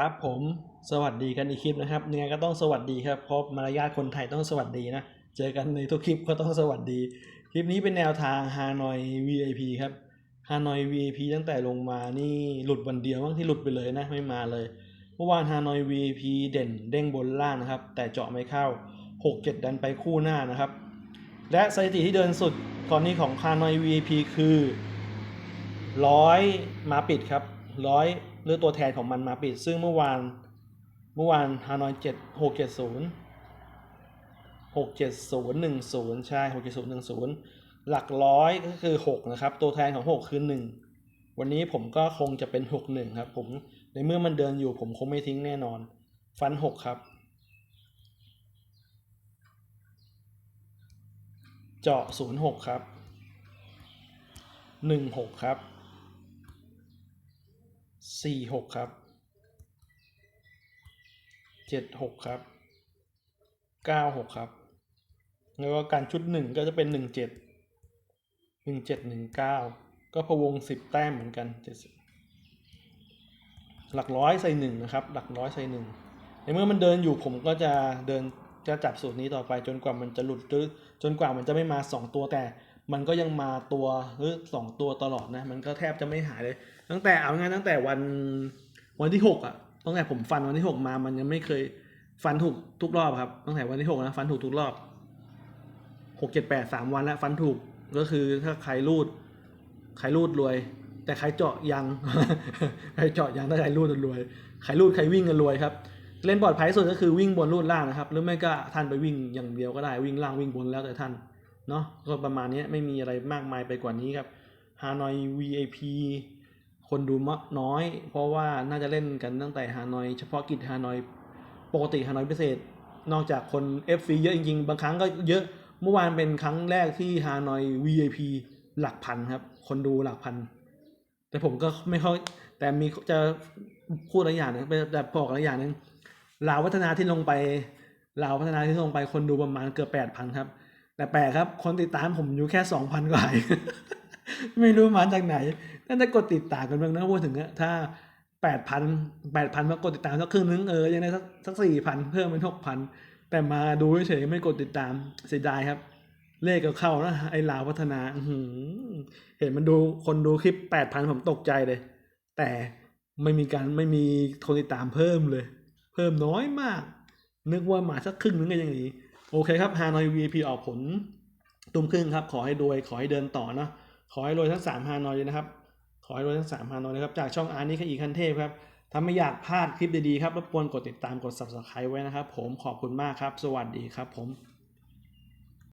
ครับผมสวัสดีกันอีกคลิปนะครับยังไงก็ต้องสวัสดีครับเพราะมารยาทคนไทยต้องสวัสดีนะ เจอกันในทุกคลิปก็ต้องสวัสดี คลิปนี้เป็นแนวทางฮานอย VIP ครับฮานอย VIP ตั้งแต่ลงมานี่หลุดวันเดียวบ้างที่หลุดไปเลยนะไม่มาเลยเมื่อวานฮานอย VIP เด่นเด้งบนล่างนะครับ แต่เจาะไม่เข้า 6-7 ดันไปคู่หน้านะครับ และสถิติที่เดินสุดตอนนี้ของฮานอย VIP คือร้อยมาปิดครับร้อย หรือตัวแทนของมันมาปิด ซึ่งเมื่อวานเมื่อวานฮานอยเจ็ดหกเจ็ดศูนย์หกเจ็ดศูนย์หนึ่งศูนย์ใช่หกเจ็ดศูนย์หนึ่งศูนย์หลักร้อยก็คือหกนะครับ ตัวแทนของหกคือหนึ่งวันนี้ผมก็คงจะเป็นหกหนึ่งครับ ผมในเมื่อมันเดินอยู่ผมคงไม่ทิ้งแน่นอน ฟันหกครับ เจาะศูนย์หกครับหนึ่งหกครับ สี่หกครับเจ็ดหกครับเก้าหกครับ แล้วก็การชุดหนึ่งก็จะเป็นหนึ่งเจ็ดหนึ่งเจ็ดหนึ่งเก้าก็พวงสิบแต้มเหมือนกันเจ็ดสิบหลักร้อยใส่หนึ่งนะครับ หลักร้อยใส่หนึ่งในเมื่อมันเดินอยู่ผมก็จะเดินจะจับสูตรนี้ต่อไปจนกว่ามันจะหลุดจนกว่ามันจะไม่มาสองตัวแต่ มันก็ยังมาตัวหรือสองตัวตลอดนะ มันก็แทบจะไม่หายเลย ตั้งแต่เอาง่ายตั้งแต่วันวันที่หกอะตั้งแต่ผมฟันวันที่หกมา มันยังไม่เคยฟันถูกทุกรอบครับ ตั้งแต่วันที่หกนะฟันถูกทุกรอบหกเจ็ดแปดสามวันแล้วฟันถูกก็คือถ้าใครรูด ใครรูดรวย แต่ใครเจาะยังใครเจาะยังถ้าใครรูดรวยใครรูดใครวิ่งกันรวยครับเล่นปลอดภัยสุดก็คือวิ่งบนรูดล่างนะครับ หรือไม่ก็ท่านไปวิ่งอย่างเดียวก็ได้วิ่งล่างวิ่งบนแล้วแต่ท่าน เนาะก็ประมาณนี้ไม่มีอะไรมากมายไปกว่านี้ครับฮานอย VIP คนดูมากน้อย เพราะว่าน่าจะเล่นกันตั้งแต่ฮานอย เฉพาะกิจฮานอยปกติฮานอยพิเศษ นอกจากคน FC เยอะจริงๆ บางครั้งก็เยอะเมื่อวานเป็นครั้งแรกที่ฮานอย VIP หลักพันครับ คนดูหลักพัน แต่ผมก็ไม่ค่อยแต่มีจะพูดอะไรอย่างหนึงแต่บอกอะไรอย่างหนึงลาวพัฒนาที่ลงไปลาวพัฒนาที่ลงไปคนดูประมาณเกือบแปดพันครับ แต่แปลกครับ คนติดตามผมอยู่แค่สองพันกว่าไม่รู้มาจากไหนน่าจะกดติดตามกันบ้างนะพูดถึงอะถ้าแปดพันแปดพันมากดติดตามสักครึ่งนึงเออยังได้สักสักสี่พันเพิ่มเป็นหกพันแต่มาดูเฉยไม่กดติดตามเสียดายครับ เลขก็เข้านะไอ้ลาวพัฒนาหเห็นมันดูคนดูคลิปแปดพันผมตกใจเลย แต่ไม่มีการไม่มีคนติดตามเพิ่มเลย เพิ่มน้อยมาก นึกว่ามาสักครึ่งนึงก็ยังดี โอเคครับฮานอย VIP ออกผลตุ้มครึ่งครับ ขอให้รวยขอให้เดินต่อเนาะขอให้รวยทั้งสามฮานอยเลยนะครับ ขอให้รวยทั้งสามฮานอยนะครับจากช่องอาร์นี่ขอีคันเทพครับถ้าไม่อยากพลาดคลิปดีๆครับรบกวนกดติดตามกด subscribe ไว้นะครับ ผมขอบคุณมากครับ สวัสดีครับผม